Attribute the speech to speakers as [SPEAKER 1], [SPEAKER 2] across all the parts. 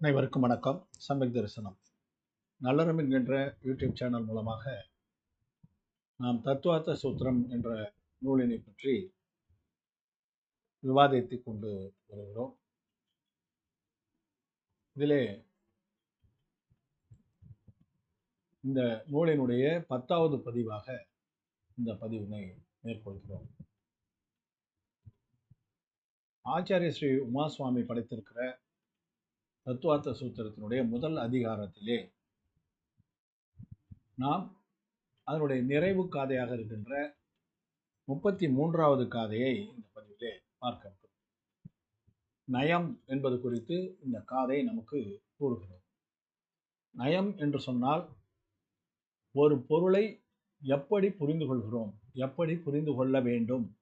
[SPEAKER 1] அனைவருக்கும் வணக்கம். சமயக் தரிசனம். நல்லறம் என்கின்ற யூடியூப் சேனல் மூலமாக நாம் தத்துவார்த்த சூத்திரம் என்ற நூலினை பற்றி விவாதித்துக் கொண்டு வருகிறோம். இதிலே இந்த நூலினுடைய பத்தாவது பதிவாக இந்த பதிவினை மேற்கொள்கிறோம். ஆச்சாரிய ஸ்ரீ உமாசுவாமி படைத்திருக்கிற தத்துவார்த்த சூத்திரத்தினுடைய முதல் அதிகாரத்திலே நாம் அதனுடைய நிறைவு காதையாக இருக்கின்ற முப்பத்தி மூன்றாவது காதையை இந்த பதிவிலே பார்க்க நயம் என்பது குறித்து இந்த காதை நமக்கு கூறுகிறது. நயம் என்று சொன்னால் ஒரு பொருளை எப்படி புரிந்து கொள்கிறோம் எப்படி புரிந்து கொள்ள வேண்டும்?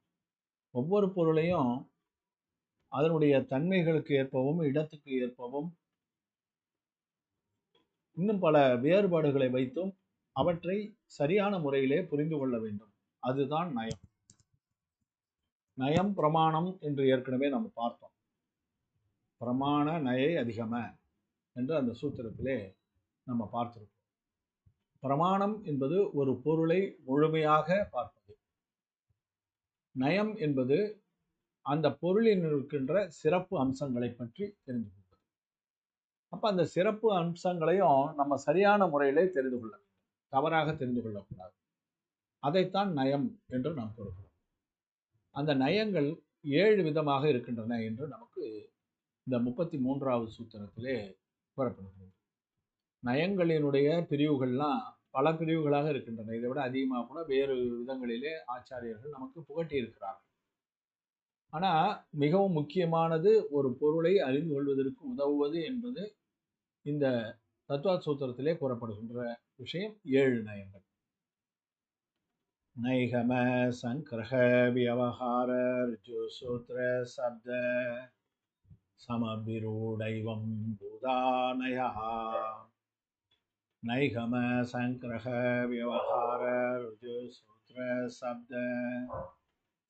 [SPEAKER 1] ஒவ்வொரு பொருளையும் அதனுடைய தன்மைகளுக்கு ஏற்பவும் இடத்துக்கு ஏற்பவும் இன்னும் பல வேறுபாடுகளை வைத்தும் அவற்றை சரியான முறையிலே புரிந்து கொள்ள வேண்டும். அதுதான் நயம். நயம் பிரமாணம் என்று ஏற்கனவே நம்ம பார்த்தோம். பிரமாண நயை அதிகம என்று அந்த சூத்திரத்திலே நம்ம பார்த்திருக்கோம் பிரமாணம் என்பது ஒரு பொருளை முழுமையாக பார்ப்பது. நயம் என்பது அந்த பொருளில் இருக்கின்ற சிறப்பு அம்சங்களை பற்றி தெரிந்து கொள்வது. அப்போ அந்த சிறப்பு அம்சங்களையும் நம்ம சரியான முறையிலே தெரிந்து கொள்ள தவறாக தெரிந்து கொள்ளக்கூடாது. அதைத்தான் நயம் என்று நாம் கூறுகிறோம். அந்த நயங்கள் ஏழு விதமாக இருக்கின்றன என்று நமக்கு இந்த முப்பத்தி மூன்றாவது சூத்திரத்திலே கூறப்படுகிறது. நயங்களினுடைய பிரிவுகள்லாம் பல பிரிவுகளாக இருக்கின்றன. இதை விட அதிகமாக கூட வேறு விதங்களிலே ஆச்சாரியர்கள் நமக்கு புகட்டியிருக்கிறார்கள். ஆனால் மிகவும் முக்கியமானது ஒரு பொருளை அறிந்து கொள்வதற்கு உதவுவது என்பது இந்த தத்துவ சூத்திரத்திலே கூறப்படுகின்ற விஷயம். ஏழு நயங்கள். நைகம சங்கிரக வியவஹார ருஜு சூத்திர சப்த சமபிரூடைவம் பூதானயா. நைகம சங்கிரக வியவஹார ருஜு சூத்திர சப்த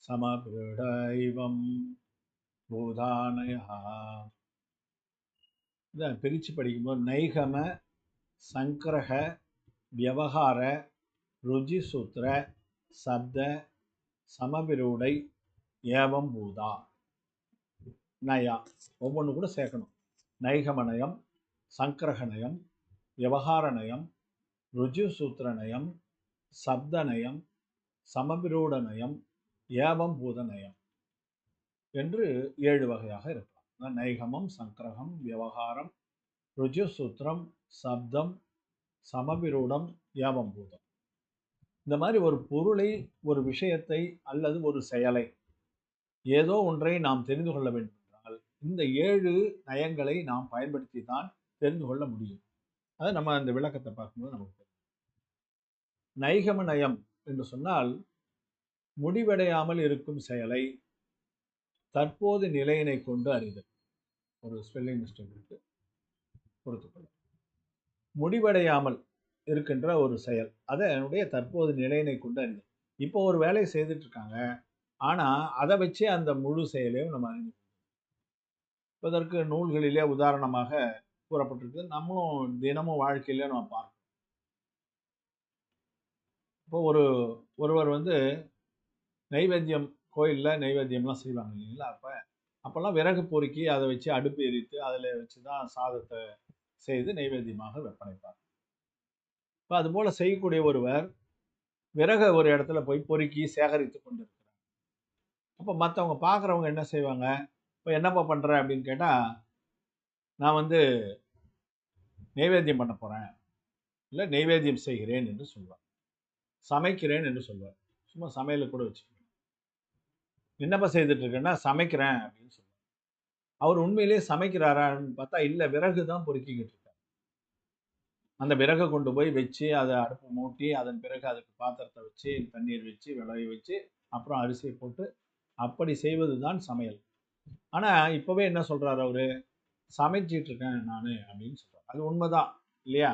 [SPEAKER 1] சமபிருடைவம் பூதானயா. இதை பிரித்து படிக்கும்போது நைகம சங்கரக வியவகார ருஜி சூத்திர சப்த சமபிரூடை ஏவம் பூதா. நயா. ஒவ்வொன்று கூட சேர்க்கணும். நைகம நயம் சங்கரக நயம் விவகார நயம் ருஜு சூத்திர நயம் சப்த நயம் சமபிரூட நயம் ஏவம் பூத நயம் என்று ஏழு வகையாக இருக்கலாம். நைகமம் சங்கிரகம் விவகாரம் ருஜுசூத்திரம் சப்தம் சமபிரூடம் ஏவம் பூதம். இந்த மாதிரி ஒரு பொருளை ஒரு விஷயத்தை அல்லது ஒரு செயலை ஏதோ ஒன்றை நாம் தெரிந்து கொள்ள வேண்டும் என்றால் இந்த ஏழு நயங்களை நாம் பயன்படுத்தி தான் தெரிந்து கொள்ள முடியும். அதை நம்ம அந்த விளக்கத்தை பார்க்கும்போது நமக்கு தெரியும். நைகம நயம் என்று சொன்னால் முடிவடையாமல் இருக்கும் செயலை தற்போது நிலையினை கொண்டு அறிதல். ஒரு ஸ்பெல்லிங் மிஸ்டேக் இருக்கு. பொறுத்துக்கொள்ள முடிவடையாமல் இருக்கின்ற ஒரு செயல் அதை என்னுடைய தற்போது நிலையினை கொண்டு அறிதல். இப்போ ஒரு வேலையை செய்துட்ருக்காங்க. ஆனால் அதை வச்சே அந்த முழு செயலையும் நம்ம அறிந்து இதற்கு நூல்களிலே உதாரணமாக கூறப்பட்டிருக்கு. நம்மளும் தினமும் வாழ்க்கையிலே நம்ம பார்க்கணும் இப்போ ஒரு ஒருவர் வந்து நைவேத்தியம் கோயிலில் நைவேத்தியம்லாம் செய்வாங்க இல்லைங்களா? அப்போ அப்போல்லாம் விறகு பொறுக்கி அதை வச்சு அடுப்பு எரித்து அதில் வச்சு தான் சாதத்தை செய்து நைவேத்தியமாக விற்பனைப்பார். இப்போ அதுபோல் செய்யக்கூடிய ஒருவர் விறகை ஒரு இடத்துல போய் பொறுக்கி சேகரித்து கொண்டு இருக்கிறார் அப்போ மற்றவங்க பார்க்குறவங்க என்ன செய்வாங்க? இப்போ என்னப்பா பண்ணுற அப்படின்னு கேட்டால் நான் வந்து நைவேத்தியம் பண்ண போகிறேன் இல்லை நைவேத்தியம் செய்கிறேன் என்று சொல்வார். சமைக்கிறேன் என்று சொல்வார். சும்மா சமையலுக்கு கூட வச்சுக்கோங்க. என்னப்பா செய்துட்டு இருக்கேன்னா சமைக்கிறேன் அப்படின்னு சொல்லுவார் அவர் உண்மையிலேயே சமைக்கிறாரான்னு பார்த்தா இல்லை விறகு தான் பொறுக்கிக்கிட்டு இருக்கார். அந்த விறகை கொண்டு போய் வச்சு அதை அடுப்பு மூட்டி அதன் பிறகு அதுக்கு பாத்திரத்தை வச்சு தண்ணீர் வச்சு விளைய வச்சு அப்புறம் அரிசியை போட்டு அப்படி செய்வது தான் சமையல். ஆனால் இப்போவே என்ன சொல்கிறார் அவர்? சமைச்சிட்டு இருக்கேன் நான் அப்படின்னு சொல்கிறார் அது உண்மைதான் இல்லையா?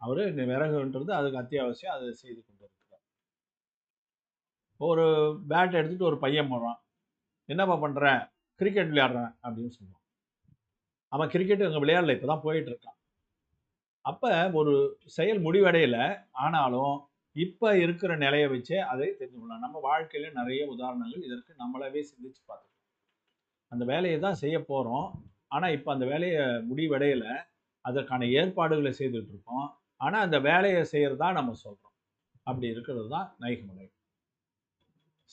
[SPEAKER 1] அவர் விறகுன்றது அதுக்கு அத்தியாவசியம் அதை செய்து ஒரு பேட் எடுத்துகிட்டு ஒரு பையன் போகிறான் என்னப்பா பண்ணுற கிரிக்கெட் விளையாடுறேன் அப்படின்னு சொல்லுவான். அவன் கிரிக்கெட்டு அங்கே விளையாடல இப்போ தான் போயிட்டுருக்கான் அப்போ ஒரு செயல் முடிவடையல. ஆனாலும் இப்போ இருக்கிற நிலையை வச்சே அதை தெரிஞ்சுக்கலாம் கொள்ளலாம். நம்ம வாழ்க்கையில நிறைய உதாரணங்கள் இதற்கு நம்மளாவே சிந்திச்சு பார்த்துருக்கோம் அந்த வேலையை தான் செய்ய போகிறோம் ஆனால் இப்போ அந்த வேலையை முடிவடையல. அதற்கான ஏற்பாடுகளை செய்துட்டு இருக்கோம். ஆனால் அந்த வேலையை செய்கிறதா நம்ம சொல்கிறோம் அப்படி இருக்கிறது தான் நைகமலை.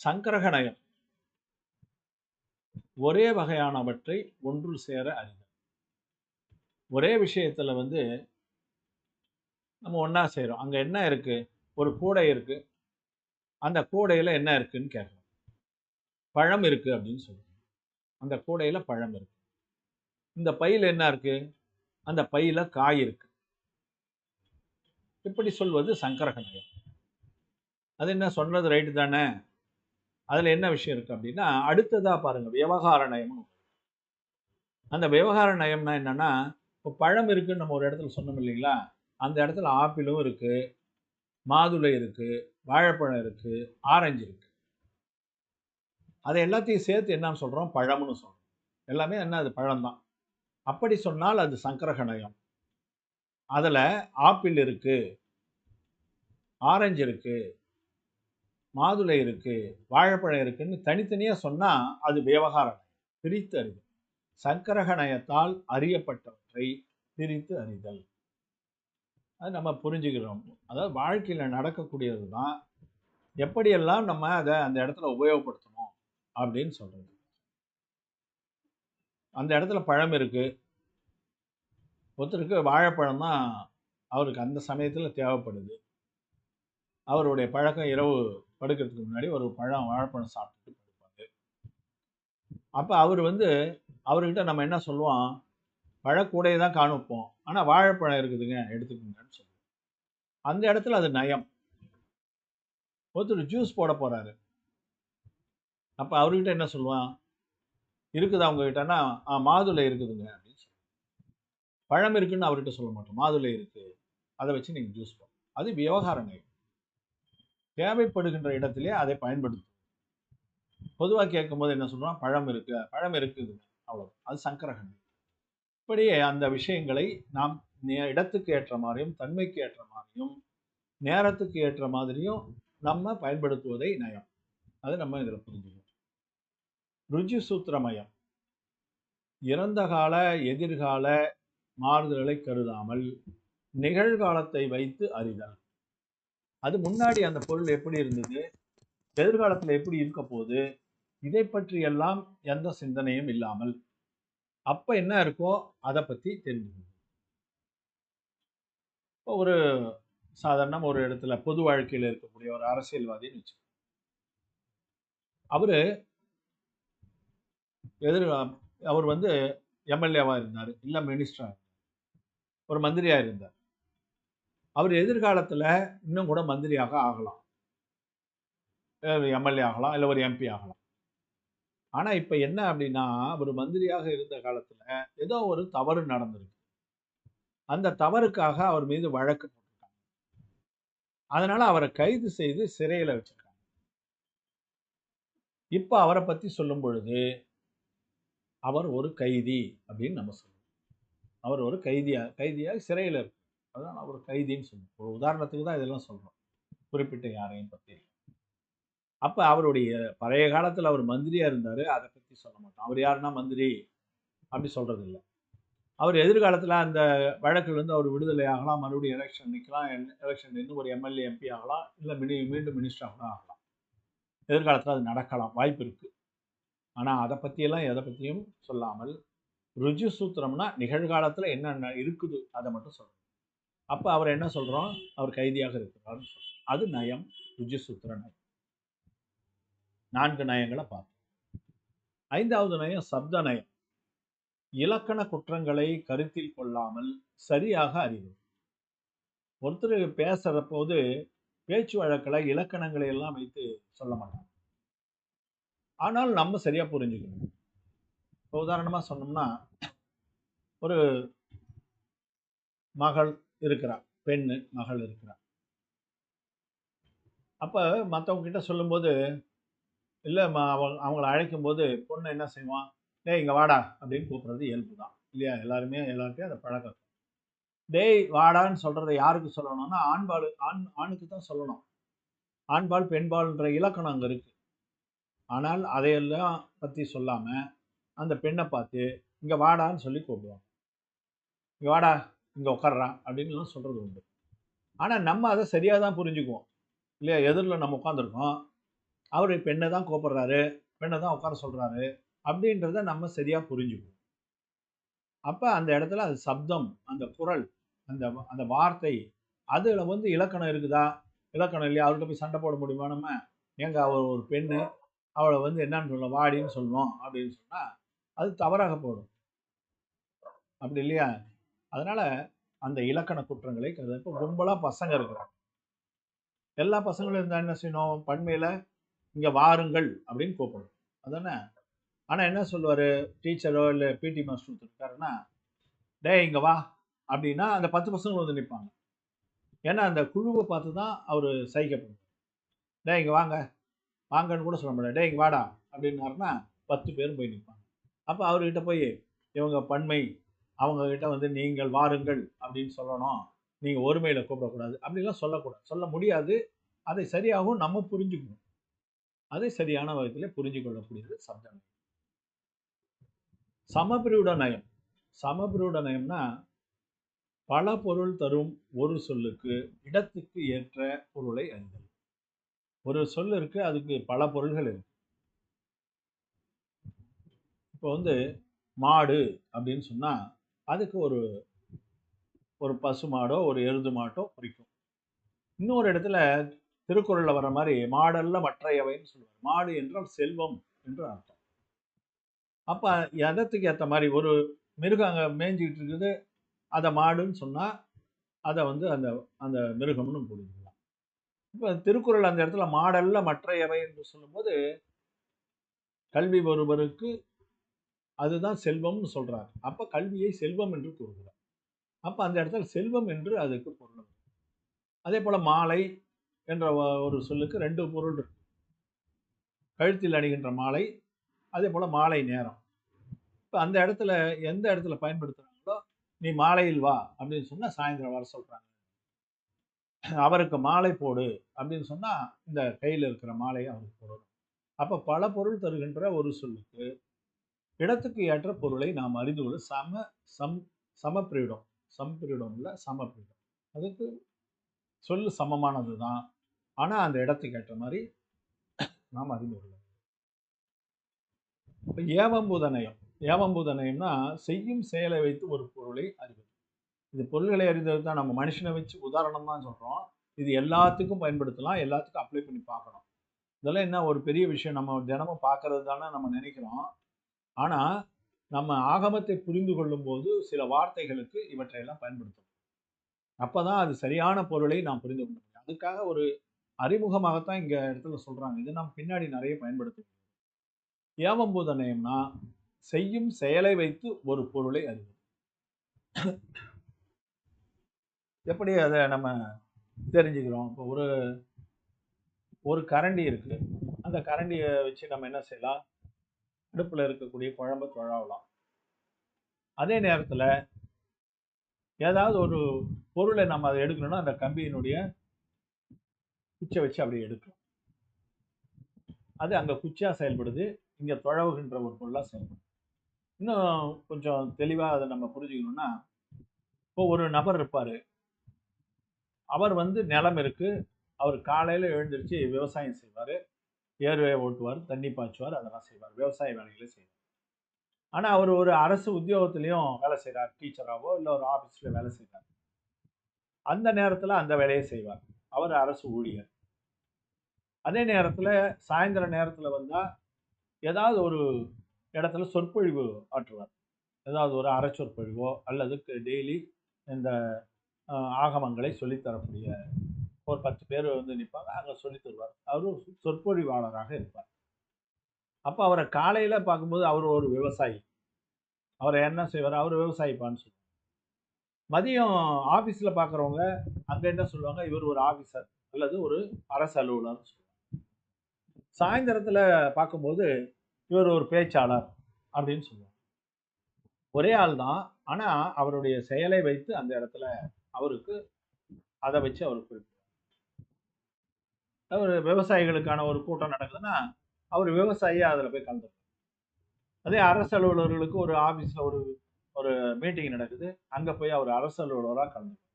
[SPEAKER 1] சங்கரகணயம் ஒரே வகையானவற்றை ஒன்று சேர அறிதல். ஒரே விஷயத்தில் வந்து நம்ம ஒன்றா செய்கிறோம் அங்கே என்ன இருக்குது ஒரு கூடை இருக்குது அந்த கூடையில் என்ன இருக்குதுன்னு கேட்குறோம் பழம் இருக்குது அப்படின்னு சொல்றோம் அந்த கூடையில் பழம் இருக்குது இந்த பையில் என்ன இருக்குது அந்த பையில் காய் இருக்குது இப்படி சொல்வது சங்கரகணயம் அது என்ன? சொல்கிறது ரைட்டு தானே? அதில் என்ன விஷயம் இருக்குது அப்படின்னா அடுத்ததாக பாருங்கள் விவகார நயம்னு அந்த விவகார நயம்னா என்னன்னா இப்போ பழம் இருக்குன்னு நம்ம ஒரு இடத்துல சொன்னோம் இல்லைங்களா? அந்த இடத்துல ஆப்பிளும் இருக்குது மாதுளை இருக்குது வாழைப்பழம் இருக்குது ஆரஞ்சு இருக்குது அதை எல்லாத்தையும் சேர்த்து என்னன்னு சொல்கிறோம் பழம்னு சொல்கிறோம் எல்லாமே என்ன? அது பழம்தான். அப்படி சொன்னால் அது சங்கரக நயம். அதில் ஆப்பிள் இருக்குது ஆரஞ்சு இருக்குது மாதுளை இருக்குது வாழைப்பழம் இருக்குன்னு தனித்தனியாக சொன்னால் அது விவகாரம் பிரித்து அறிதல். சங்கரக நயத்தால் அறியப்பட்டவற்றை பிரித்து அறிதல். அது நம்ம புரிஞ்சுக்கிறோம். அதாவது வாழ்க்கையில் நடக்கக்கூடியது தான் எப்படியெல்லாம் நம்ம அதை அந்த இடத்துல உபயோகப்படுத்தணும் அப்படின்னு சொல்கிறது அந்த இடத்துல பழம் இருக்குது ஒருத்தருக்கு வாழைப்பழம் தான் அவருக்கு அந்த சமயத்தில் தேவைப்படுது. அவருடைய பழக்கம் இரவு படுக்கிறதுக்கு முன்னாடி ஒரு பழம் வாழைப்பழம் சாப்பிட்டுட்டு படுப்பாங்க அப்போ அவர் வந்து அவர்கிட்ட நம்ம என்ன சொல்லுவோம்? பழக்கூடையை தான் காணுப்போம். ஆனால் வாழைப்பழம் இருக்குதுங்க எடுத்துக்கோங்கன்னு சொல்லுவோம். அந்த இடத்துல அது நயம். ஒருத்தர் ஜூஸ் போட போகிறாரு அப்போ அவர்கிட்ட என்ன சொல்லுவான்? இருக்குதா உங்ககிட்டனா ஆ மாதுளை இருக்குதுங்க அப்படின்னு சொல்லுவோம் பழம் இருக்குன்னு அவர்கிட்ட சொல்ல மாட்டோம். மாதுளை இருக்குது அதை வச்சு நீங்கள் ஜூஸ் போடும் அது விவகார நயம் தேவைப்படுகின்ற இடத்திலே அதை பயன்படுத்தும். பொதுவாக கேட்கும்போது என்ன சொல்றோம்? பழம் இருக்கு பழம் இருக்குது அவ்வளவு அது சங்கரகன் இப்படியே அந்த விஷயங்களை நாம் இடத்துக்கு ஏற்ற மாதிரியும் தன்மைக்கு ஏற்ற மாதிரியும் நேரத்துக்கு ஏற்ற மாதிரியும் நம்ம பயன்படுத்துவதை நயம். அது நம்ம இதில் புரிஞ்சுக்கணும். ருஜி சூத்திரமயம். இறந்த கால எதிர்கால மாறுதல்களை கருதாமல் நிகழ்காலத்தை வைத்து அறிதல். அது முன்னாடி அந்த பொருள் எப்படி இருந்தது? எதிர்காலத்தில் எப்படி இருக்க போகுது? இதை பற்றி எல்லாம் எந்த சிந்தனையும் இல்லாமல் அப்ப என்ன இருக்கோ அதை பத்தி தெரிஞ்சுக்கணும். இப்போ ஒரு சாதாரண ஒரு இடத்துல பொது வாழ்க்கையில் இருக்கக்கூடிய ஒரு அரசியல்வாதின்னு வச்சு அவரு எதிர் அவர் வந்து எம்எல்ஏவா இருந்தார். இல்ல மினிஸ்டரா ஒரு மந்திரியா இருந்தார். அவர் எதிர்காலத்துல இன்னும் கூட மந்திரியாக ஆகலாம். எம்எல்ஏ ஆகலாம் இல்லை ஒரு எம்பி ஆகலாம். ஆனா இப்ப என்ன அப்படின்னா அவர் மந்திரியாக இருந்த காலத்துல ஏதோ ஒரு தவறு நடந்திருக்கு. அந்த தவறுக்காக அவர் மீது வழக்கு போட்டிருக்காங்க. அதனால அவரை கைது செய்து சிறையில வச்சிருக்காங்க. இப்ப அவரை பத்தி சொல்லும் பொழுது அவர் ஒரு கைதி அப்படின்னு நம்ம சொல்லுவோம் அவர் ஒரு கைதியா கைதியாக சிறையில அதுதான் அதான் ஒரு கைதின்னு சொல்லுவோம் ஒரு உதாரணத்துக்கு தான் இதெல்லாம் சொல்கிறோம் குறிப்பிட்ட யாரையும் பற்றி அப்போ அவருடைய பழைய காலத்தில் அவர் மந்திரியாக இருந்தார். அதை பற்றி சொல்ல மாட்டோம். அவர் யாருன்னா மந்திரி அப்படி சொல்கிறது இல்லை அவர் எதிர்காலத்தில் அந்த வழக்கிலிருந்து அவர் விடுதலை ஆகலாம். மறுபடியும் எலெக்ஷன் நிற்கலாம் எலெக்ஷன் நின்று ஒரு எம்எல்ஏ எம்பி ஆகலாம். இல்லை மினி மீண்டும் மினிஸ்டர் கூட ஆகலாம். எதிர்காலத்தில் அது நடக்கலாம். வாய்ப்பு இருக்குது ஆனால் அதை பற்றியெல்லாம் எதை பற்றியும் சொல்லாமல் ருஜு சூத்திரம்னா நிகழ்காலத்தில் என்னென்ன இருக்குது அதை மட்டும் சொல்லணும் அப்போ அவர் என்ன சொல்கிறோம் அவர் கைதியாக இருக்கிறார் அது நயம் ருஜிசூத்திர நயம். நான்கு நயங்களை பார்த்தோம் ஐந்தாவது நயம் சப்த நயம். இலக்கண குற்றங்களை கருத்தில் கொள்ளாமல் சரியாக அறிவு ஒருத்தர் பேசுற போது பேச்சு வழக்கில் இலக்கணங்களை எல்லாம் வைத்து சொல்ல மாட்டாங்க. ஆனால் நம்ம சரியா புரிஞ்சுக்கணும். இப்போ உதாரணமாக சொன்னோம்னா ஒரு மகள் இருக்கிறா பெண்ணு மகள் இருக்கிறா அப்போ மற்றவங்ககிட்ட சொல்லும்போது இல்லை அவங்க அவங்கள அழைக்கும் போது பொண்ணு என்ன செய்வான்? டேய் இங்கே வாடா. அப்படின்னு கூப்பிடுறது இயல்பு தான். இல்லையா? எல்லாருமே எல்லாருக்கும் அதை பழக்கம். டேய் வாடான்னு சொல்கிறத யாருக்கு சொல்லணும்னா ஆண்பால் ஆண் ஆணுக்கு தான் சொல்லணும். ஆண்பால் பெண்பால்ன்ற இலக்கணம் அங்கே இருக்குது ஆனால் அதையெல்லாம் பற்றி சொல்லாமல் அந்த பெண்ணை பார்த்து இங்கே வாடான்னு சொல்லி கூப்பிடுவாங்க. இங்கே வாடா. இங்கே உட்காடுறான் அப்படின்லாம் சொல்கிறது உண்டு. ஆனால் நம்ம அதை சரியாக தான் புரிஞ்சுக்குவோம். இல்லையா? எதிரில் நம்ம உட்காந்துருக்கோம் அவர் பெண்ணை தான் கூப்பிடுறாரு பெண்ணை தான் உட்கார சொல்கிறாரு அப்படின்றத நம்ம சரியாக புரிஞ்சுக்குவோம். அப்போ அந்த இடத்துல அது சப்தம் அந்த குரல் அந்த அந்த வார்த்தை அதில் வந்து இலக்கணம் இருக்குதா? இலக்கணம் இல்லையா? அவர்கிட்ட போய் சண்டை போட முடியுமா நம்ம? ஏங்க அவர் ஒரு பெண்ணு. அவளை வந்து என்னன்னு சொல்லணும் வாடின்னு சொல்லணும் அப்படின்னு சொன்னால் அது தவறாக போடும் அப்படி இல்லையா? அதனால அந்த இலக்கண குற்றங்களை கருத இப்போ கும்பலாக பசங்க இருக்கிறாங்க. எல்லா பசங்களும் இருந்தால் என்ன செய்யணும்? பண்மையில் இங்கே வாருங்கள் அப்படின்னு கூப்பிடணும். அதானே? ஆனால் என்ன சொல்லுவார்? டீச்சரோ இல்லை பிடி மாஸ்டர் இருக்காருன்னா டேய் இங்கே வா அப்படின்னா அந்த பத்து பசங்களும் வந்து நிற்பாங்க ஏன்னா அந்த குழுவை பார்த்து தான் அவர் சைக்கப்படுவார் டே இங்கே வாங்க. வாங்கன்னு கூட சொல்ல முடியாது டே இங்கே வாடா அப்படின்னாருன்னா பத்து பேரும் போய் நிற்பாங்க அப்போ அவர்கிட்ட போய் இவங்க பண்மை அவங்கக்கிட்ட வந்து நீங்கள் வாருங்கள் அப்படின்னு சொல்லணும். நீங்கள் ஒருமையில் கூப்பிடக்கூடாது. அப்படிலாம் சொல்லக்கூடாது. சொல்ல முடியாது. அதை சரியாகவும் நம்ம புரிஞ்சுக்கணும். அதை சரியான விதத்தில் புரிஞ்சு கொள்ளக்கூடியது சப்தம். சமபிரூட நயம். சமபிரூட நயம்னா பல பொருள் தரும் ஒரு சொல்லுக்கு இடத்துக்கு ஏற்ற பொருளை அறிதல். ஒரு சொல் இருக்கு அதுக்கு பல பொருள்கள் இருக்கு. இப்போ வந்து மாடு அப்படின்னு சொன்னால் அதுக்கு ஒரு ஒரு பசு மாடோ ஒரு எருது மாட்டோ குறிக்கும் இன்னொரு இடத்துல திருக்குறளில் வர மாதிரி மாடல்ல மற்றையவைன்னு சொல்லுவார் மாடு என்றால் செல்வம் என்று அர்த்தம். அப்போ இடத்துக்கு ஏற்ற மாதிரி ஒரு மிருகம் அங்கே மேய்ஞ்சிக்கிட்டு இருக்குது அதை மாடுன்னு சொன்னால் அதை வந்து அந்த அந்த மிருகம்னு புரிஞ்சுக்கலாம் இப்போ திருக்குறள் அந்த இடத்துல மாடல்ல மற்றையவை என்று சொல்லும்போது கல்வி ஒருவருக்கு அதுதான் செல்வம்னு சொல்கிறார் அப்போ கல்வியை செல்வம் என்று கூறுகிறார். அப்போ அந்த இடத்துல செல்வம் என்று அதுக்கு பொருள் அதே போல் மாலை என்ற ஒரு சொல்லுக்கு ரெண்டு பொருள் இருக்கு. கழுத்தில் அணிகின்ற மாலை அதே போல் மாலை நேரம். இப்போ அந்த இடத்துல எந்த இடத்துல பயன்படுத்துகிறாங்களோ நீ மாலையில் வா அப்படின்னு சொன்னால் சாயந்தரம் வர சொல்கிறாங்க அவருக்கு மாலை போடு அப்படின்னு சொன்னால் இந்த கையில் இருக்கிற மாலையை அவருக்கு போடணும். அப்போ பல பொருள் தருகின்ற ஒரு சொல்லுக்கு இடத்துக்கு ஏற்ற பொருளை நாம் அறிந்து கொள்ள சம சம் சமப்பிரீடம். சம்பிரீடம் இல்லை சமப்பிரீடம். அதுக்கு சொல்லு சமமானது தான். ஆனால் அந்த இடத்துக்கு ஏற்ற மாதிரி நாம் அறிந்து கொள்ள இப்போ ஏவம்பூதநயம். ஏவம்பூதநயம்னா செய்யும் செயலை வைத்து ஒரு பொருளை அறிவது. இது பொருள்களை அறிந்தது தான். நம்ம மனுஷனை வச்சு உதாரணம் தான் சொல்கிறோம் இது எல்லாத்துக்கும் பயன்படுத்தலாம். எல்லாத்துக்கும் அப்ளை பண்ணி பார்க்கணும். இதெல்லாம் என்ன ஒரு பெரிய விஷயம்? நம்ம தினமும் பார்க்கறது தானே நம்ம நினைக்கிறோம். ஆனால் நம்ம ஆகமத்தை புரிந்து கொள்ளும்போது சில வார்த்தைகளுக்கு இவற்றையெல்லாம் பயன்படுத்தணும் அப்போ தான் அது சரியான பொருளை நாம் புரிந்து கொள்ள முடியும். அதுக்காக ஒரு அறிமுகமாகத்தான் இங்கே இடத்துல சொல்கிறாங்க இது நாம் பின்னாடி நிறைய பயன்படுத்தணும் ஏவம்பூத நயம்னா செய்யும் செயலை வைத்து ஒரு பொருளை அறிவது எப்படி அதை நம்ம தெரிஞ்சுக்கிறோம்? இப்போ ஒரு ஒரு கரண்டி இருக்குது அந்த கரண்டியை வச்சு நம்ம என்ன செய்யலாம்? அடுப்பில் இருக்கக்கூடிய குழம்பு தொழாவலாம். அதே நேரத்தில் ஏதாவது ஒரு பொருளை நம்ம அதை எடுக்கணும்னா அந்த கம்பியினுடைய குச்சை வச்சு அப்படியே எடுக்கும் அது அங்கே குச்சியாக செயல்படுது இங்கே தொழவுகின்ற ஒரு பொருளாக செயல்படுது. இன்னும் கொஞ்சம் தெளிவாக அதை நம்ம புரிஞ்சுக்கணும்னா இப்போ ஒரு நபர் இருப்பார். அவர் வந்து நிலம் இருக்குது அவர் காலையில் எழுந்திருச்சு விவசாயம் செய்வார். ஏர்வே ஓட்டுவார் தண்ணி பாய்ச்சுவார் அதெல்லாம் செய்வார். விவசாய வேலைகளை செய்வார். ஆனால் அவர் ஒரு அரசு உத்தியோகத்துலேயும் வேலை செய்கிறார் டீச்சராகவோ இல்லை ஒரு ஆஃபீஸில் வேலை செய்கிறார் அந்த நேரத்தில் அந்த வேலையை செய்வார். அவர் அரசு ஊழியர். அதே நேரத்தில் சாயந்தர நேரத்தில் வந்தால் ஏதாவது ஒரு இடத்துல சொற்பொழிவு ஆற்றுவார். ஏதாவது ஒரு அறச்சொற்பொழிவோ அல்லது டெய்லி இந்த ஆகமங்களை சொல்லித்தரக்கூடிய ஒரு பத்து பேர் வந்து நிற்பாங்க அங்கே சொல்லி தருவார். அவர் சொற்பொழிவாளராக இருப்பார். அப்போ அவரை காலையில் பார்க்கும்போது அவர் ஒரு விவசாயி. அவரை என்ன செய்வார்? அவர் விவசாயிப்பான்னு சொல்லுவாங்க மதியம் ஆஃபீஸில் பார்க்குறவங்க அங்கே என்ன சொல்லுவாங்க? இவர் ஒரு ஆஃபீஸர் அல்லது ஒரு அரசு அலுவலர்னு சொல்லுவாங்க சாயந்தரத்தில் பார்க்கும்போது இவர் ஒரு பேச்சாளர் அப்படின்னு சொல்லுவாங்க ஒரே ஆள் தான். ஆனால் அவருடைய செயலை வைத்து அந்த இடத்துல அவருக்கு அதை வச்சு அவர் குறிப்பிட்டார் அவர் விவசாயிகளுக்கான ஒரு கூட்டம் நடக்குதுன்னா அவர் விவசாயியாக அதில் போய் கலந்துருக்கார் அதே அரசு அலுவலர்களுக்கு ஒரு ஆஃபீஸில் ஒரு ஒரு மீட்டிங் நடக்குது. அங்கே போய் அவர் அரசு அலுவலராக கலந்துக்கணும்.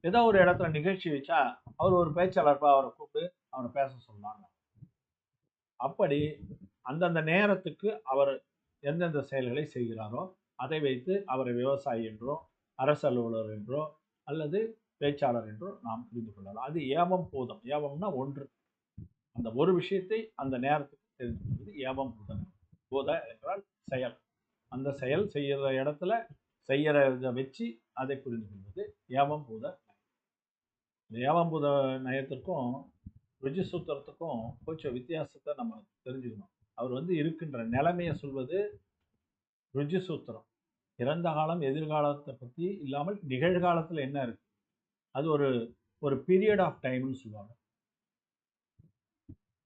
[SPEAKER 1] ஏதோ ஒரு இடத்துல நிகழ்ச்சி வச்சா அவர் ஒரு பேச்சாளர்ப்பா அவரை கூப்பிட்டு அவரை பேச சொன்னாங்க. அப்படி அந்தந்த நேரத்துக்கு அவர் எந்தெந்த செயல்களை செய்கிறாரோ அதை வைத்து அவரை விவசாயி என்றோ அரசு அலுவலர் என்றோ அல்லது பேச்சாளர் என்றும் நாம் புரிந்து கொள்ளலாம். அது ஏவம் பூதம். ஏவம்னா ஒன்று. அந்த ஒரு விஷயத்தை அந்த நேரத்துக்கு தெரிந்து கொள்வது ஏவம் பூதம். பூத என்றால் செயல். அந்த செயல் செய்கிற இடத்துல செய்கிற இதை வச்சு அதை புரிந்து கொள்வது ஏவம் பூத இந்த ஏவம் பூத நயத்திற்கும் ருஜி சூத்திரத்துக்கும் கொஞ்சம் வித்தியாசத்தை நம்ம தெரிஞ்சுக்கணும். அவர் வந்து இருக்கின்ற நிலைமையை சொல்வது ருஜி சூத்திரம். இறந்த காலம் எதிர்காலத்தை பற்றி இல்லாமல் நிகழ்காலத்தில் என்ன இருக்குது அது ஒரு ஒரு பீரியட் ஆஃப் டைம்னு சொல்லுவாங்க.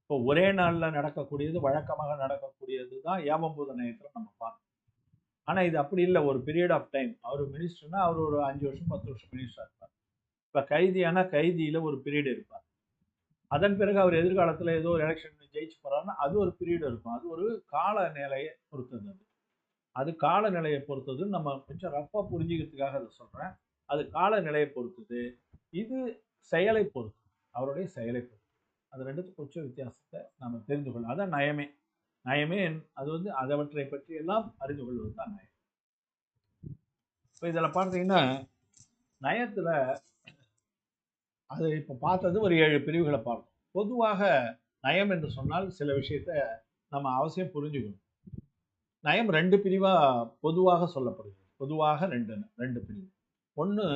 [SPEAKER 1] இப்போ ஒரே நாளில் நடக்கக்கூடியது வழக்கமாக நடக்கக்கூடியது தான் ஏவம்பூத நேயத்தில் நம்ம பார்க்கணும் ஆனால் இது அப்படி இல்லை. ஒரு பீரியட் ஆஃப் டைம் அவர் மினிஸ்டர்னா அவர் ஒரு அஞ்சு வருஷம் பத்து வருஷம் மினிஸ்டர் இருப்பார். இப்போ கைதியானா கைதியில் ஒரு பீரியட் இருப்பார். அதன் பிறகு அவர் எதிர்காலத்தில் ஏதோ ஒரு எலெக்ஷன் ஜெயிச்சு போகிறாருன்னா அது ஒரு பீரியட் இருக்கும். அது ஒரு கால நிலையை பொறுத்தது. அது அது கால பொறுத்தது நம்ம கொஞ்சம் ரஃபாக புரிஞ்சுக்கிறதுக்காக அதை சொல்கிறேன் அது காலநிலையை பொறுத்தது இது செயலை பொறுத்து அவருடைய செயலை பொறுத்து. அது ரெண்டுத்துக்கும் கொஞ்சம் வித்தியாசத்தை நம்ம தெரிந்து கொள்ளலாம் அதான் நயமே. நயமே என்- அது வந்து அதவற்றை பற்றி எல்லாம் அறிந்து கொள்வது தான் நயம். இப்போ இதில் பார்த்தீங்கன்னா நயத்தில் அது இப்போ பார்த்தது ஒரு ஏழு பிரிவுகளை பார்த்தோம் பொதுவாக நயம் என்று சொன்னால் சில விஷயத்தை நம்ம அவசியம் புரிஞ்சுக்கணும். நயம் ரெண்டு பிரிவாக பொதுவாக சொல்லப்படுகிறது. பொதுவாக ரெண்டு ரெண்டு பிரிவு. ஒன்று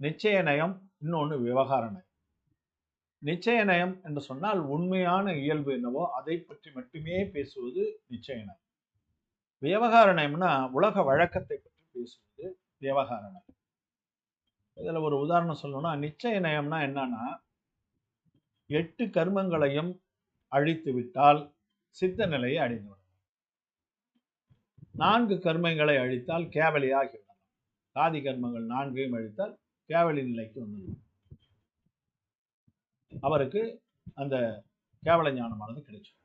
[SPEAKER 1] நிச்சய நயம் இன்னொன்று விவகார நயம். நிச்சய நயம் என்று சொன்னால் உண்மையான இயல்பு என்னவோ அதை பற்றி மட்டுமே பேசுவது நிச்சய நயம். விவகார நயம்னா உலக வழக்கத்தை பற்றி பேசுவது விவகார நயம். இதில் ஒரு உதாரணம் சொல்லணும்னா நிச்சய நயம்னா என்னன்னா எட்டு கர்மங்களையும் அழித்து விட்டால் சித்த நிலையை அடைந்து நான்கு கர்மங்களை அழித்தால் கேவலியாகிவிடும். காதி கர்மங்கள் நான்கையும் அழித்தால் கேவலி நிலைக்கு வந்துடும் அவருக்கு அந்த கேவல ஞானமானது கிடைச்சிடும்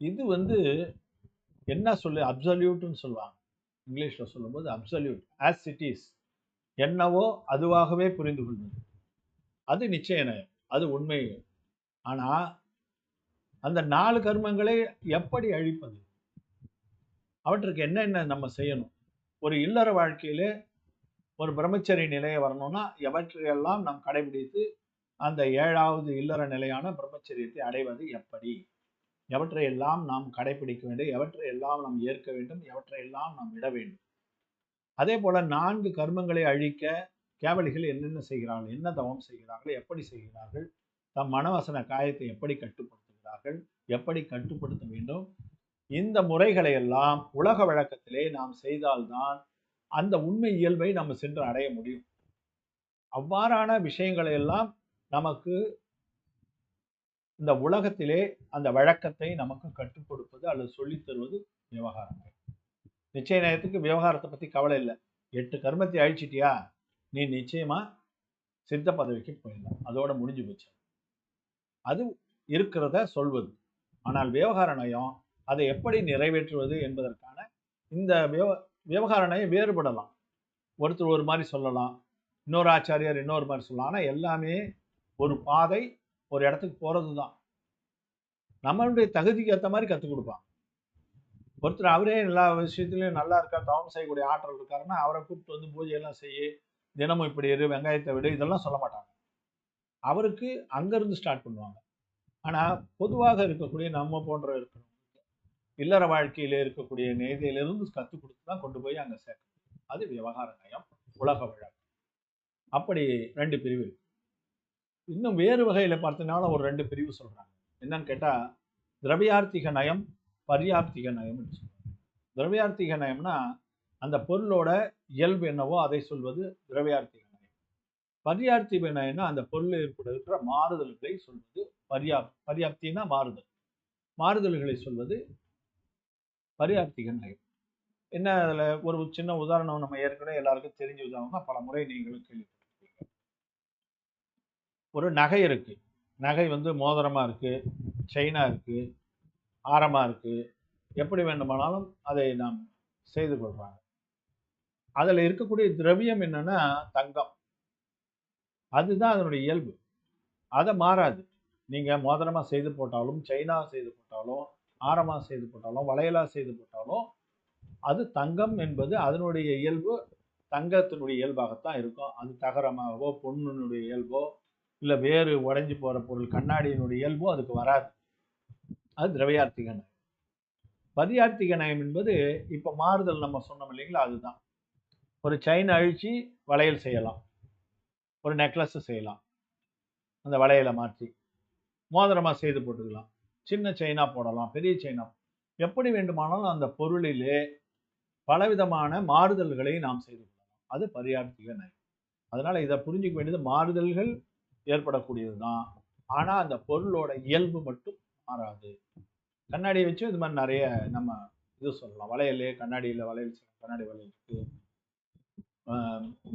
[SPEAKER 1] இது வந்து என்ன சொல்லு அப்சல்யூட்னு சொல்லுவாங்க. இங்கிலீஷ்ல சொல்லும்போது அப்சல்யூட் ஆஸ் இட் இஸ் என்னவோ அதுவாகவே புரிந்து கொள்வது. அது நிச்சய நயம் அது உண்மை. ஆனா அந்த நாலு கர்மங்களை எப்படி அழிப்பது? அவற்றுக்கு என்னென்ன நம்ம செய்யணும்? ஒரு இல்லற வாழ்க்கையிலே ஒரு பிரம்மச்சரிய நிலையை வரணும்னா எவற்றையெல்லாம் நாம் கடைபிடித்து அந்த ஏழாவது இல்லற நிலையான பிரம்மச்சரியத்தை அடைவது எப்படி? எவற்றையெல்லாம் நாம் கடைபிடிக்க வேண்டும்? எவற்றையெல்லாம் நாம் ஏற்க வேண்டும்? எவற்றையெல்லாம் நாம் விட வேண்டும்? அதே போல நான்கு கர்மங்களை அழிக்க கேவலிகள் என்னென்ன செய்கிறார்கள்? என்ன தவம் செய்கிறார்கள்? எப்படி செய்கிறார்கள்? தம் மனவசன காயத்தை எப்படி கட்டுப்படுத்துகிறார்கள்? எப்படி கட்டுப்படுத்த வேண்டும்? இந்த முறைகளை எல்லாம் உலக வழக்கத்திலே நாம் செய்தால்தான் அந்த உண்மை இயல்பை நம்ம சென்று அடைய முடியும். அவ்வாறான விஷயங்களை எல்லாம் நமக்கு இந்த உலகத்திலே அந்த வழக்கத்தை நமக்கு கற்றுக் கொடுப்பது அல்லது சொல்லித் தருவது விவகாரம் நிச்சய நேரத்துக்கு விவகாரத்தை பத்தி கவலை இல்லை. எட்டு கர்மத்தை அழிச்சிட்டியா? நீ நிச்சயமா சித்த பதவிக்கு போயிடலாம். அதோட முடிஞ்சு போச்சு. அது இருக்கிறத சொல்வது. ஆனால் விவகார நயம் அதை எப்படி நிறைவேற்றுவது என்பதற்கான இந்த விவ வேறுபடலாம். ஒருத்தர் ஒரு மாதிரி சொல்லலாம் இன்னொரு ஆச்சாரியார் இன்னொரு மாதிரி சொல்லலாம். ஆனால் எல்லாமே ஒரு பாதை ஒரு இடத்துக்கு போகிறது தான். நம்மளுடைய தகுதிக்கு ஏற்ற மாதிரி கற்றுக் கொடுப்பான் ஒருத்தர் அவரே எல்லா விஷயத்துலையும் நல்லா இருக்கா தவம் செய்யக்கூடிய ஆற்றல் இருக்காருன்னா அவரை கூப்பிட்டு வந்து பூஜையெல்லாம் செய்ய தினமும் இப்படி இரு வெங்காயத்தை விடு இதெல்லாம் சொல்ல மாட்டாங்க. அவருக்கு அங்கேருந்து ஸ்டார்ட் பண்ணுவாங்க. ஆனால் பொதுவாக இருக்கக்கூடிய நம்ம போன்ற இருக்கணும் இல்லற வாழ்க்கையில இருக்கக்கூடிய நேதையிலிருந்து கற்றுக் கொடுத்து தான் கொண்டு போய் அங்கே சேர்க்கணும். அது விவகார நயம் உலக வழக்கு. அப்படி ரெண்டு பிரிவு இன்னும் வேறு வகையில் பார்த்தீங்கன்னா ஒரு ரெண்டு பிரிவு சொல்கிறாங்க என்னன்னு கேட்டால் திரவியார்த்திக நயம் பரியாப்திக நயம்னு சொல்லுவாங்க திரவியார்த்திக நயம்னா அந்த பொருளோட இயல்பு என்னவோ அதை சொல்வது திரவியார்த்திக நயம். பரியார்த்திக நயம்னா அந்த பொருள் இருக்கிற மாறுதல்களை சொல்வது பரியாப் பரியாப்தினா மாறுதல். மாறுதல்களை சொல்வது பரியார்த்திகன் நயம் என்ன அதில் ஒரு சின்ன உதாரணம் நம்ம ஏற்கனவே எல்லாருக்கும் தெரிஞ்ச உதாரணம் தான் பல முறை நீங்களும் கேள்விப்பட்டிருக்கீங்க ஒரு நகை இருக்கு. நகை வந்து மோதிரமாக இருக்கு செயினாக இருக்கு ஆரமாக இருக்கு. எப்படி வேண்டுமானாலும் அதை நாம் செய்து கொள்கிறாங்க அதில் இருக்கக்கூடிய திரவியம் என்னன்னா தங்கம். அதுதான் அதனுடைய இயல்பு. அதை மாறாது. நீங்கள் மோதிரமாக செய்து போட்டாலும் செயினாக செய்து போட்டாலும் ஆரமாக செய்து போட்டாலும் வளையலாக செய்து போட்டாலும் அது தங்கம் என்பது அதனுடைய இயல்பு தங்கத்தினுடைய இயல்பாகத்தான் இருக்கும். அது தகரமாகவோ பொண்ணுனுடைய இயல்போ இல்லை வேறு உடைஞ்சு போகிற பொருள் கண்ணாடியினுடைய இயல்போ அதுக்கு வராது. அது திரவியார்த்திக நயம். பதியார்த்திக நயம் என்பது இப்போ மாறுதல் நம்ம சொன்னோம் இல்லைங்களா? அதுதான். ஒரு செயின் அழிச்சு வளையல் செய்யலாம். ஒரு நெக்லஸ் செய்யலாம். அந்த வளையலை மாற்றி மோதிரமாக செய்து போட்டுக்கலாம். சின்ன செயினா போடலாம் பெரிய செயினா எப்படி வேண்டுமானாலும் அந்த பொருளிலே பலவிதமான மாறுதல்களை நாம் செய்து கொள்ளலாம். அது பரியார்த்திக நயம் அதனால் இதை புரிஞ்சிக்க வேண்டியது மாறுதல்கள் ஏற்படக்கூடியது தான் ஆனால் அந்த பொருளோட இயல்பு மட்டும் மாறாது. கண்ணாடியை வச்சு இது மாதிரி நிறைய நம்ம இது சொல்லலாம். வளையலே கண்ணாடியில் வளையல் கண்ணாடி வளையல் இருக்கு.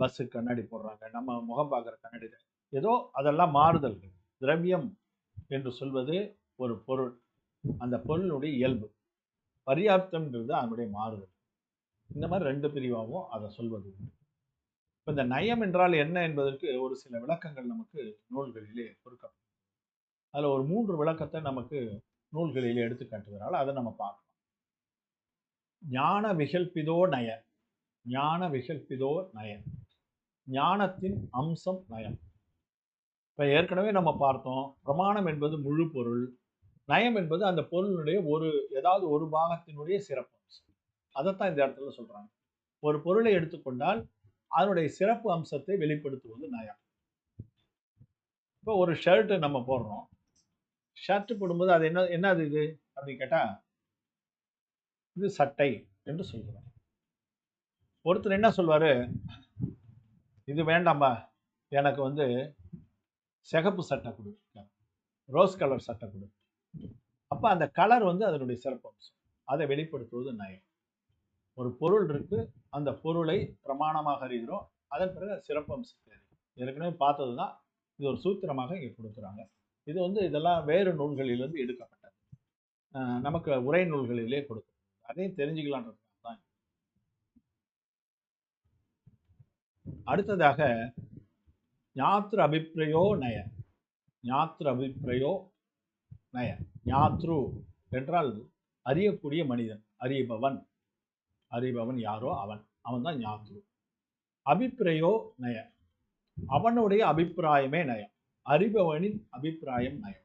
[SPEAKER 1] பஸ்ஸுக்கு கண்ணாடி போடுறாங்க. நம்ம முகம் பார்க்குற கண்ணாடி ஏதோ அதெல்லாம் மாறுதல்கள். திரவியம் என்று சொல்வது ஒரு பொருள். அந்த பொருளுடைய இயல்பு. பரியாப்தம்ன்றது அதனுடைய மாறுதல். இந்த மாதிரி ரெண்டு பிரிவாகவும் அதை சொல்வது உண்டு. இப்போ இந்த நயம் என்றால் என்ன என்பதற்கு ஒரு சில விளக்கங்கள் நமக்கு நூல்களிலே கொடுக்கப்படும். அதில் ஒரு மூன்று விளக்கத்தை நமக்கு நூல்களிலே எடுத்து காட்டுவதால் அதை நம்ம பார்க்கலாம். ஞான விகல்பிதோ நய. ஞான விகல்பிதோ நயம் ஞானத்தின் அம்சம் நயம். இப்போ ஏற்கனவே நம்ம பார்த்தோம். பிரமாணம் என்பது முழு பொருள். நயம் என்பது அந்த பொருளினுடைய ஒரு ஏதாவது ஒரு பாகத்தினுடைய சிறப்பு. அம்சம் அதைத்தான் இந்த இடத்துல சொல்றாங்க. ஒரு பொருளை எடுத்துக்கொண்டால் அதனுடைய சிறப்பு அம்சத்தை வெளிப்படுத்துவது நயம். இப்போ ஒரு ஷர்ட்டு நம்ம போடுறோம். ஷர்ட் போடும்போது அது என்ன என்ன அது இது? அப்படின்னு கேட்டால் இது சட்டை என்று சொல்கிறோம் ஒருத்தர் என்ன சொல்வார்? இது வேண்டாம்பா எனக்கு வந்து சிகப்பு சட்டை கொடு. ரோஸ் கலர் சட்டை கொடு. அப்போ அந்த கலர் வந்து அதனுடைய சிறப்பம்சம் அதை வெளிப்படுத்துவது நயம். ஒரு பொருள் இருக்கு அந்த பொருளை பிரமாணமாக அறிகிறோம் அதன் பிறகு சிறப்பம்சம் ஏற்கனவே பார்த்தது தான் இது ஒரு சூத்திரமாக இங்கே கொடுக்குறாங்க. இது வந்து இதெல்லாம் வேறு நூல்களிலிருந்து எடுக்கப்பட்டது. நமக்கு உரை நூல்களிலே கொடுக்கும். அதையும் தெரிஞ்சுக்கலான்றது தான். அடுத்ததாக ஞாத்திர அபிப்பிரயோ நய. ஞாத்திர அபிப்பிரயோ நய ஞாத்ரு என்றால் அறியக்கூடிய மனிதன் அறிபவன். அறிபவன் யாரோ அவன். அவன் தான் ஞாத்ரு. அபிப்பிரயோ நய. அவனுடைய அபிப்பிராயமே நயம் அறிபவனின் அபிப்பிராயம் நயம்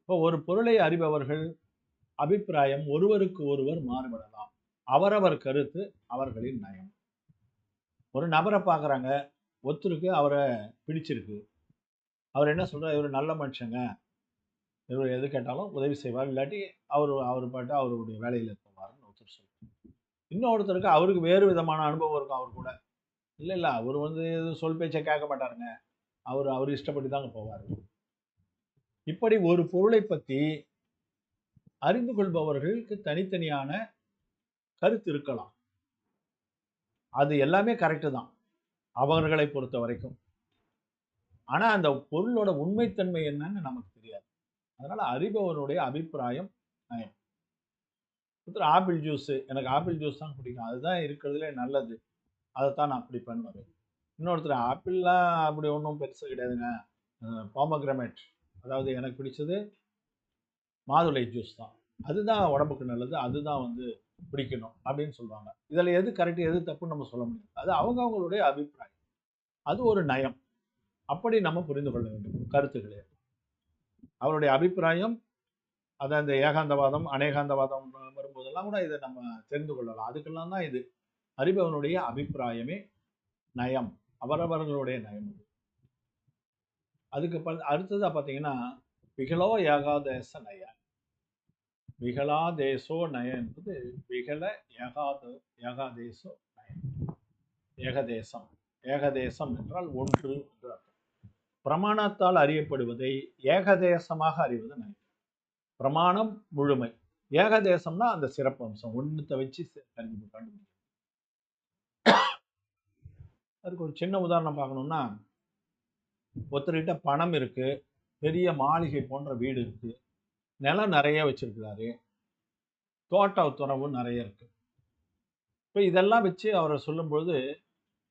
[SPEAKER 1] இப்போ ஒரு பொருளை அறிபவர்கள் அபிப்பிராயம் ஒருவருக்கு ஒருவர் மாறுபடலாம். அவரவர் கருத்து அவர்களின் நயம். ஒரு நபரை பார்க்குறாங்க ஒருத்தருக்கு அவரை பிடிச்சிருக்கு. அவர் என்ன சொல்கிறார் இவர் நல்ல மனுஷங்க. இவர் எது கேட்டாலும் உதவி செய்வார். இல்லாட்டி அவர் அவர் பாட்டு அவருடைய வேலையில் போவார்னு ஒருத்தர் சொல்லுவார் இன்னொருத்தருக்கு அவருக்கு வேறு விதமான அனுபவம் இருக்கும் அவர் கூட. இல்லை இல்லை அவர் வந்து எதுவும் சொல் பேச்சை கேட்க மாட்டாருங்க. அவர் அவர் இஷ்டப்படி தாங்க போவார். இப்படி ஒரு பொருளை பற்றி அறிந்து கொள்பவர்களுக்கு தனித்தனியான கருத்து இருக்கலாம். அது எல்லாமே கரெக்டு தான். அவர்களை பொறுத்த வரைக்கும் ஆனால் அந்த பொருளோட உண்மைத்தன்மை என்னன்னு நமக்கு தெரியாது. அதனால அறிபவனுடைய அபிப்பிராயம் நயம் ஒருத்தர் ஆப்பிள் ஜூஸ் எனக்கு ஆப்பிள் ஜூஸ் தான் பிடிக்கும் அதுதான் இருக்கிறதுலே நல்லது. அதைத்தான் நான் அப்படி பண்ணுவேன். இன்னொருத்தர் ஆப்பிள்லாம் அப்படி ஒன்றும் பெருசு கிடையாதுங்க. பாமக்ரமேட் அதாவது எனக்கு பிடிச்சது மாதுளை ஜூஸ் தான். அதுதான் உடம்புக்கு நல்லது. அதுதான் வந்து பிடிக்கணும் அப்படின்னு சொல்லுவாங்க இதில் எது கரெக்ட் எது தப்புன்னு நம்ம சொல்ல முடியாது. அது அவங்க அவங்களுடைய அபிப்பிராயம். அது ஒரு நயம். அப்படி நம்ம புரிந்து கொள்ள வேண்டும். கருத்துக்களே. அவருடைய அபிப்பிராயம் அது அந்த ஏகாந்தவாதம் அநேகாந்தவாதம் வரும்போதெல்லாம் கூட இதை நம்ம தெரிந்து கொள்ளலாம். அதுக்கெல்லாம் தான் இது. அறிபவனுடைய அபிப்பிராயமே நயம். அவரவர்களுடைய நயம் இது அதுக்கு ப அடுத்ததாக பார்த்தீங்கன்னா விகலோ ஏகாதேச நய. விகலாதேசோ நய என்பது விகல ஏகாத ஏகாதேசோ நயம் ஏகதேசம். ஏகதேசம் என்றால் ஒன்று என்று அர்த்தம். பிரமாணத்தால் அறியப்படுவதை ஏகதேசமாக அறிவது நயம் பிரமாணம் முழுமை. ஏகதேசம்னா அந்த சிறப்பு அம்சம். ஒன்றுத்தை வச்சு கருதி கண்டுபிடிக்கும் அதுக்கு ஒரு சின்ன உதாரணம் பார்க்கணும்னா ஒருத்தர்கிட்ட பணம் இருக்கு பெரிய மாளிகை போன்ற வீடு இருக்கு. நிலம் நிறைய வச்சிருக்கிறாரு. தோட்ட துறவு நிறைய இருக்கு. இப்போ இதெல்லாம் வச்சு அவரை சொல்லும்பொழுது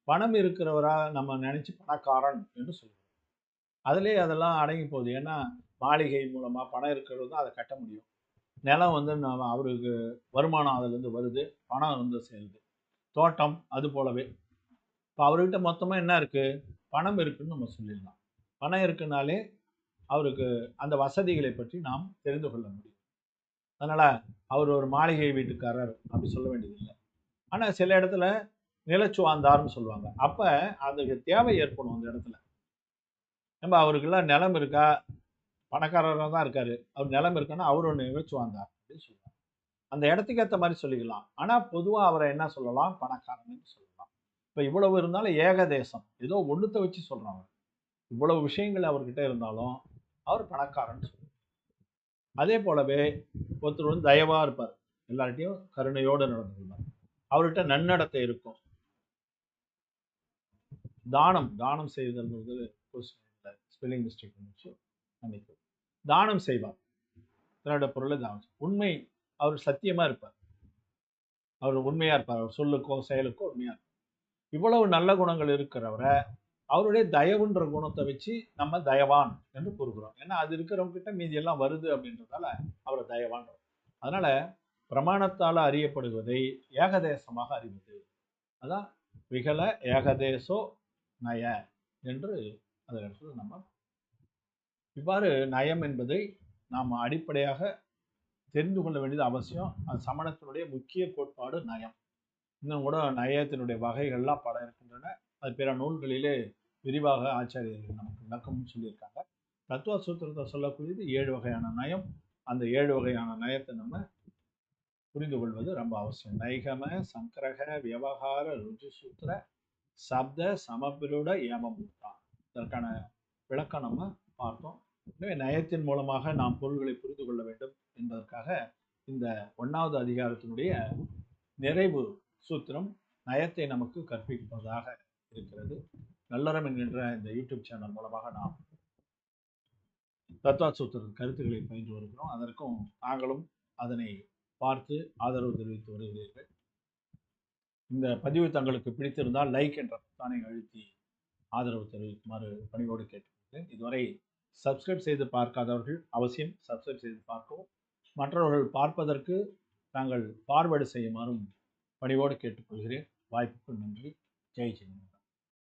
[SPEAKER 1] பணம் இருக்கிறவராக நம்ம நினைச்சு பணக்காரன் என்று சொல்லுவோம் அதுலேயே அதெல்லாம் அடங்கி போகுது. ஏன்னா மாளிகை மூலமாக பணம் இருக்கிறது தான் அதை கட்ட முடியும். நிலம் வந்து நம்ம அவருக்கு வருமானம் அதுலேருந்து வருது. பணம் வந்து சேருது. தோட்டம் அது போலவே. இப்போ அவர்கிட்ட மொத்தமாக என்ன இருக்குது பணம் இருக்குன்னு நம்ம சொல்லிடலாம். பணம் இருக்குனாலே அவருக்கு அந்த வசதிகளை பற்றி நாம் தெரிந்து கொள்ள முடியும். அதனால் அவர் ஒரு மாளிகை வீட்டுக்காரர் அப்படி சொல்ல வேண்டியதில்லை. ஆனால் சில இடத்துல நிலச்சுவாந்தார்னு சொல்லுவாங்க. அப்போ அதுக்கு தேவை ஏற்படும் அந்த இடத்துல. நம்ம அவருக்கெல்லாம் நிலம் இருக்கா? பணக்காரராக தான் இருக்காரு. அவர் நிலம் இருக்கான்னா அவர் ஒன்று நிலச்சுவாந்தார் அப்படின்னு சொல்லுவாங்க. அந்த இடத்துக்கு ஏற்ற மாதிரி சொல்லிக்கலாம். ஆனால் பொதுவாக அவரை என்ன சொல்லலாம்? பணக்காரன்னு சொல்லலாம். இப்போ இவ்வளவு இருந்தாலும் ஏகதேசம் ஏதோ ஒன்றுத்தை வச்சு சொல்கிறான் இவ்வளவு விஷயங்கள் அவர்கிட்ட இருந்தாலும் அவர் பணக்காரன்னு சொல்லுவார். அதே போலவே ஒருத்தர் வந்து தயவாக இருப்பார். எல்லார்ட்டையும் கருணையோடு நடந்து அவர்கிட்ட நன்னடத்தை இருக்கும். தானம் தானம் செய்தது ஸ்பெல்லிங் மிஸ்டேக் வந்துச்சு. மன்னிக்கும் தானம் செய்வார். தன்னோட பொருளை தானம் உண்மை அவர் சத்தியமா இருப்பார். அவர் உண்மையா இருப்பார். அவர் சொல்லுக்கோ செயலுக்கோ உண்மையா இருப்பார். இவ்வளவு நல்ல குணங்கள் இருக்கிறவரை அவருடைய தயவுன்ற குணத்தை வச்சு நம்ம தயவான் என்று கூறுகிறோம். ஏன்னா அது இருக்கிறவங்க கிட்ட மீதி எல்லாம் வருது அப்படின்றதால அவரை தயவான் அதனால பிரமாணத்தால் அறியப்படுவதை ஏகதேசமாக அறிவது. அதான் விகல ஏகதேசோ நய என்று அந்த இடத்துல நம்ம இவ்வாறு நயம் என்பதை நாம் அடிப்படையாக தெரிந்து கொள்ள வேண்டியது அவசியம். அது சமணத்தினுடைய முக்கிய கோட்பாடு நயம். இன்னும் கூட நயத்தினுடைய வகைகள்லாம் பல இருக்கின்றன. அது பிற நூல்களிலே விரிவாக ஆச்சாரியர்கள் நமக்கு விளக்கமும் சொல்லியிருக்காங்க. தத்துவ சூத்திரத்தை சொல்லக்கூடியது ஏழு வகையான நயம். அந்த ஏழு வகையான நயத்தை நம்ம புரிந்து கொள்வது ரொம்ப அவசியம். நைகம சங்கரக விவகார ருஜி சூத்திர சப்த சமபிருட ஏமபூதான் அதற்கான விளக்கம் நம்ம பார்த்தோம். எனவே நயத்தின் மூலமாக நாம் பொருள்களை புரிந்து கொள்ள வேண்டும் என்பதற்காக இந்த ஒன்றாவது அதிகாரத்தினுடைய நிறைவு சூத்திரம் நயத்தை நமக்கு கற்பிப்பதாக இருக்கிறது. நல்லறம் என்கின்ற இந்த யூடியூப் சேனல் மூலமாக நாம் தத்வா சூத்திர கருத்துக்களை பயின்று வருகிறோம். அதற்கும் நாங்களும் அதனை பார்த்து ஆதரவு தெரிவித்து வருகிறீர்கள். இந்த பதிவு தங்களுக்கு பிடித்திருந்தால் லைக் என்ற பொத்தானை அழுத்தி ஆதரவு தெரிவிக்குமாறு பணிவோடு கேட்டுக்கொள்கிறேன். இதுவரை சப்ஸ்கிரைப் செய்து பார்க்காதவர்கள் அவசியம் சப்ஸ்கிரைப் செய்து பார்க்கவும். மற்றவர்கள் பார்ப்பதற்கு தாங்கள் பார்வேர்டு செய்யுமாறும் பணிவோடு கேட்டுக்கொள்கிறேன். வாய்ப்புக்கு நன்றி. ஜெய் ஜெயந்தி.